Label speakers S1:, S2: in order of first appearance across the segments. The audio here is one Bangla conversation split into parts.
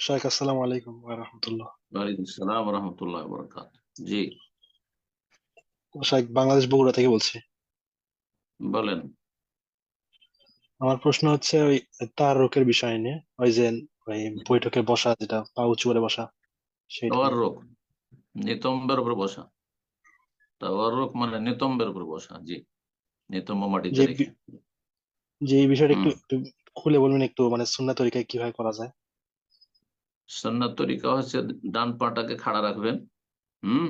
S1: শাইখ আসসালামু আলাইকুম ওয়া রাহমাতুল্লাহ।
S2: ওয়ালাইকুম সালাম রহমতুল্লাহ বরকাত জি।
S1: শাইখ বাংলাদেশ বগুড়া থেকে বলছি।
S2: বলেন।
S1: আমার প্রশ্ন হচ্ছে ওই তারকের বিষয় নিয়ে ওই যে ওই বৈঠকে বসা যেটা পা উঁচু করে বসা সেটা
S2: রোগ নিতম্বের উপর বসা। তাওয়ার রোগ মানে নিতম্বের উপর বসা জি। নিতম্ব মাটিতে রেখে
S1: যে এই বিষয়টা একটু একটু খুলে বলবেন একটু মানে সুন্নাহ তরিকায় কীভাবে করা যায়?
S2: সন্ন্যত তরিকা হচ্ছে ডান পাটাকে খাড়া রাখবেন, হুম?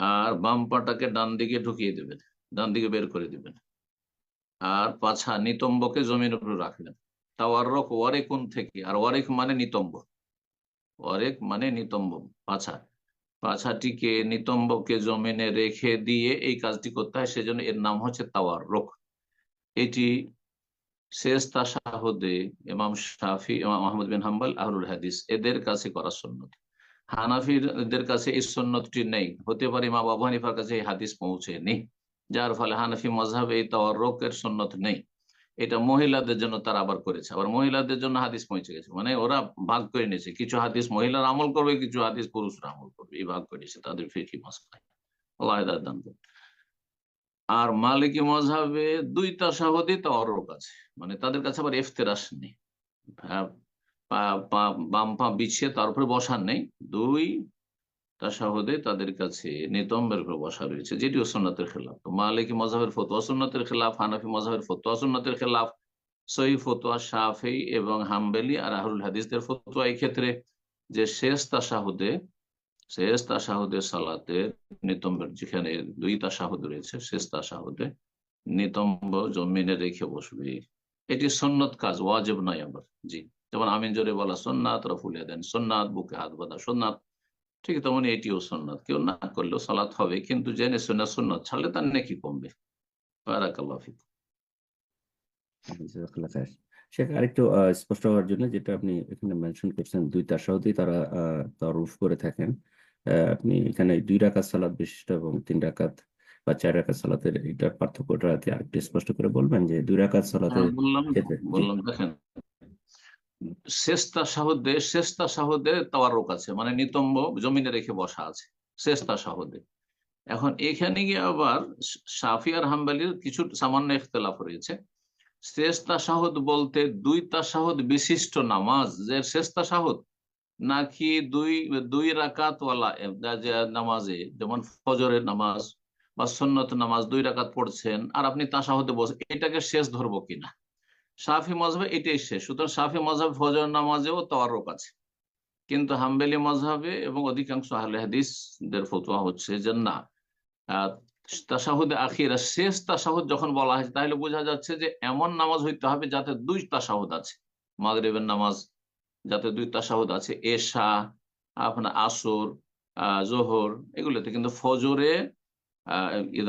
S2: আর বাম পাটাকে ডান দিকে ঢুকিয়ে দেবেন, ডান দিকে বের করে দিবেন। আর পাছা নিতম্বকে জমির উপর রাখবেন। তাওয়ার রোগ ওয়ারেকুন থেকে, আর ওয়ারেক মানে নিতম্ব। ওয়ারেক মানে নিতম্ব, পাছা। পাছাটিকে নিতম্বকে জমিনে রেখে দিয়ে এই কাজটি করতে হয়, সেজন্য এর নাম হচ্ছে তাওয়ার রোগ এটি শেষ ইমাম শাফি, ইমাম আহমদ বিন হাম্বল, আহলুল হাদিস, এদের কাছে করা সন্ন্যত হানাফিদের কাছে এই সন্ন্যতটি নেই। হতে পারে ইমাম আবু হানিফার কাছে এই হাদিস পৌঁছেনি, যার ফলে হানাফি মজাব এই তাওয়ার রোগের সন্ন্যত নেই। এটা মহিলাদের জন্য তারা আবার করেছে, আবার মহিলাদের জন্য হাদিস পৌঁছে গেছে। মানে ওরা ভাগ করে নিয়েছে, কিছু হাদিস মহিলার আমল করবে, কিছু হাদিস পুরুষরা আমল করবে। এই ভাগ করে নিয়েছে তাদের ফিকি মশলায় আল্লাহ দান করুন। আর মালিকি মজাবে দুই তাসাহদি তাওয়ারক আছে। মানে তাদের কাছে আবার এফতেরাস নেই। হ্যাঁ, বাম পা বিছিয়ে তার উপরে বসার নেই। দুই তাসাহদে তাদের কাছে নিতম্বের উপরে বসা রয়েছে যেটি সন্ন্যতের খেলাফ। তো মালিকি মজাহের ফতোয়া সন্ন্যতের খেলাফ হানাফি মজাহের ফতোয়া সন্ন্যতের খেলাফ সহি ফতোয়া শাফি এবং হাম্বেলি আর আহরুল হাদিসদের ফতোয়া এই ক্ষেত্রে যে শেষ তাসাহুদে শেষ তাসাহুদে সালাতে নিতম্বের যেখানে দুই তাসাহুদ রয়েছে শেষ তাসাহুদে নিতম্ব জমিনে রেখে বসবে। এটি সন্ন্যত কাজ ওয়াজিব নয় আবার জি যেমন আমিন জোরে বলা সোননাথ রফুলিয়া দেন সোননাথ বুকে হাত বাঁধা সোননাথ ঠিক তেমন এটিও সোননাথ কেউ না করলেও সালাত হবে কিন্তু জেনে শুনে সুন্নত ছাড়লে তার নেকি কমবে। বারাকাল্লাহ ফিক।
S3: শেখ আরেকটু স্পষ্ট হওয়ার জন্য যেটা আপনি এখানে মেনশন করছেন দুই তারা আহ, তারুফ করে থাকেন। আপনি এখানে দুই রাকাত সালাত বিশিষ্ট এবং তিন রাকাত বা চার রাকাত সালাতের এটার পার্থক্যটা কি আরেকটু স্পষ্ট করে বলবেন যে দুই রাকাত সালাতের
S2: হ্যাঁ,
S3: ক্ষেত্রে
S2: বললাম দেখেন শেষতা সাহদে শেষতা সাহদে তাওয়ারুক আছে মানে নিতম্ব জমিনে রেখে বসা আছে শেষতা সাহদে। এখন এখানে গিয়ে আবার শাফি আর হাম্বালির কিছু সামান্য ইখতলাফ রয়েছে। শেষ তাসাহুদ বলতে দুই তাসাহদ বিশিষ্ট নামাজ যে শেষ তাসাহুদ নাকি দুই দুই রাকাতওয়ালা নামাজে, যেমন ফজরের নামাজ বা সন্নত নামাজ দুই রাকাত পড়ছেন আর আপনি তাসাহুদে বসে, এটাকে শেষ ধরবো কিনা? সাফি মজহাবে এটাই শেষ। সুতরাং সাফি মজহাব ফজর নামাজেও তাওয়ারক আছে। কিন্তু হাম্বেলি মজহাবে এবং অধিকাংশ আহলে হাদিসদের ফতোয়া হচ্ছে যে না তাসাহুদে আখিরা শেষ তাসাহুদ যখন বলা হয়েছে, তাহলে বোঝা যাচ্ছে যে এমন নামাজ হইতে হবে যাতে দুই তাসাহুদ আছে। মাগরিবের নামাজ যাতে দুই তাসাহুদ আছে, এশা, আপনার আসর জোহর, এগুলোতে কিন্তু ফজরে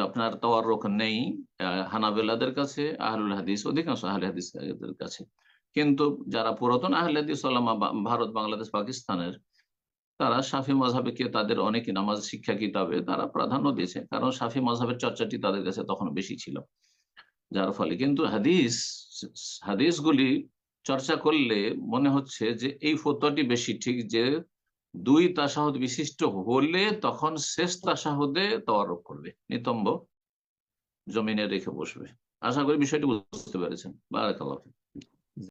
S2: আপনার তাওয়ারুক নেই হানাবেলাদের কাছে, আহলুল হাদিস, অধিকাংশ আহলে হাদিসদের কাছে। কিন্তু যারা পুরাতন আহলে হাদিস ভারত, বাংলাদেশ, পাকিস্তানের, তারা শাফি মজাহকে তাদের অনেক নামাজ, শিক্ষা, কিতাবে তারা প্রাধান্য দিয়েছে। কারণ শাফি মজাহের চর্চাটি তাদের কাছে তখন বেশি ছিল। যার ফলে কিন্তু হাদিস, হাদিসগুলি চর্চা করলে মনে হচ্ছে যে এই ফতোয়াটি বেশি ঠিক যে দুই তাসাহদ বিশিষ্ট হলে তখন শেষ তাসাহুদে তওয়ারক করবে, নিতম্ব জমিনে রেখে বসবে আশা করি বিষয়টি বুঝতে পেরেছেন বারাকাল্লাহ।